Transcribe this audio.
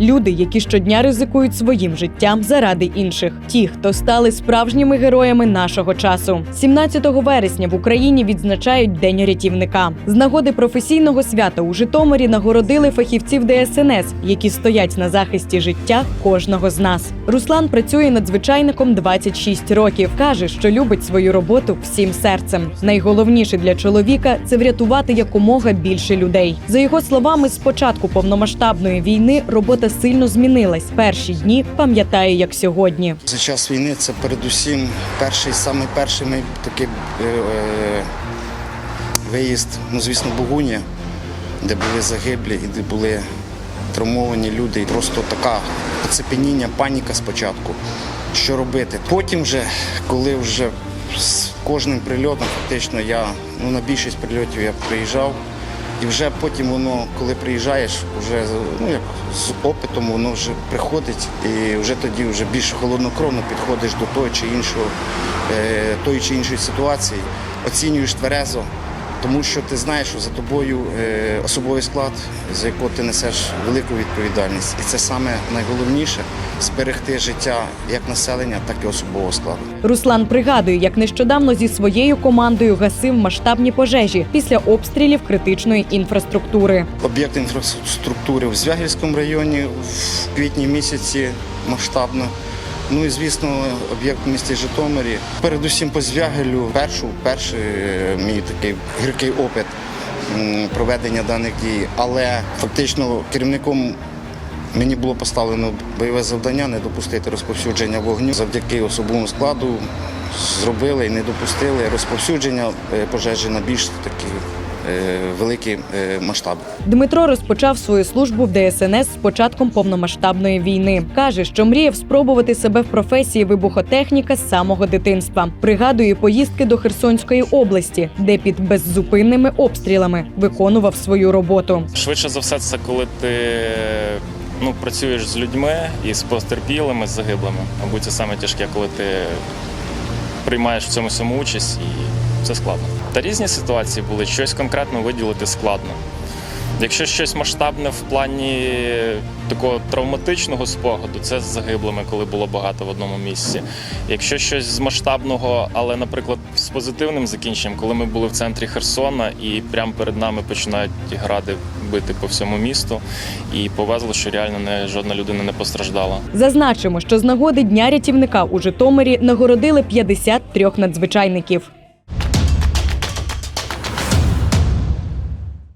Люди, які щодня ризикують своїм життям заради інших. Ті, хто стали справжніми героями нашого часу. 17 вересня в Україні відзначають День рятівника. З нагоди професійного свята у Житомирі нагородили фахівців ДСНС, які стоять на захисті життя кожного з нас. Руслан працює надзвичайником 26 років. каже, що любить свою роботу всім серцем. Найголовніше для чоловіка це врятувати якомога більше людей. За його словами, з початку повномасштабної війни робота сильно змінилась. Перші дні пам'ятає як сьогодні. За час війни це передусім перший, самий перший мій такий е, е, виїзд, ну звісно, Бугуня, де були загиблі і де були травмовані люди. І просто така оцепеніння, паніка спочатку. Що робити? Потім, вже, коли вже з кожним прильотом, фактично я ну, на більшість прильотів я приїжджав. І вже потім воно, коли приїжджаєш, вже ну як з опитом воно вже приходить, і вже тоді вже більш холоднокровно підходиш до тої чи іншого, е, тої чи іншої ситуації, оцінюєш тверезо, тому що ти знаєш, що за тобою е, особовий склад, за якого ти несеш велику відповідальність. І це саме найголовніше зберегти життя як населення, так і особового складу. Руслан пригадує, як нещодавно зі своєю командою гасив масштабні пожежі після обстрілів критичної інфраструктури. Об'єкт інфраструктури в Звягільському районі в квітні місяці масштабно. Ну і звісно, об'єкт в місті Житомирі. Передусім по Звягелю першу, перший е, мій такий гіркий опит проведення даних дій. Але фактично керівником мені було поставлено бойове завдання не допустити розповсюдження вогню. Завдяки особовому складу зробили і не допустили розповсюдження е, пожежі на більш такі е, великі е. Дмитро розпочав свою службу в ДСНС з початком повномасштабної війни. каже, що мріяв спробувати себе в професії вибухотехніка з самого дитинства. Пригадує поїздки до Херсонської області, де під беззупинними обстрілами виконував свою роботу. Швидше за все, це коли ти ну, працюєш з людьми і з потерпілими, з загиблими. Мабуть, це саме тяжке, коли ти приймаєш в цьому всьому участь і це складно. Та різні ситуації були, щось конкретно виділити складно. Якщо щось масштабне в плані такого травматичного спогаду, це з загиблими, коли було багато в одному місці. Якщо щось з масштабного, але, наприклад, з позитивним закінченням, коли ми були в центрі Херсона і прямо перед нами починають гради бити по всьому місту, і повезло, що реально не жодна людина не постраждала. Зазначимо, що з нагоди дня рятівника у Житомирі нагородили 53 надзвичайників.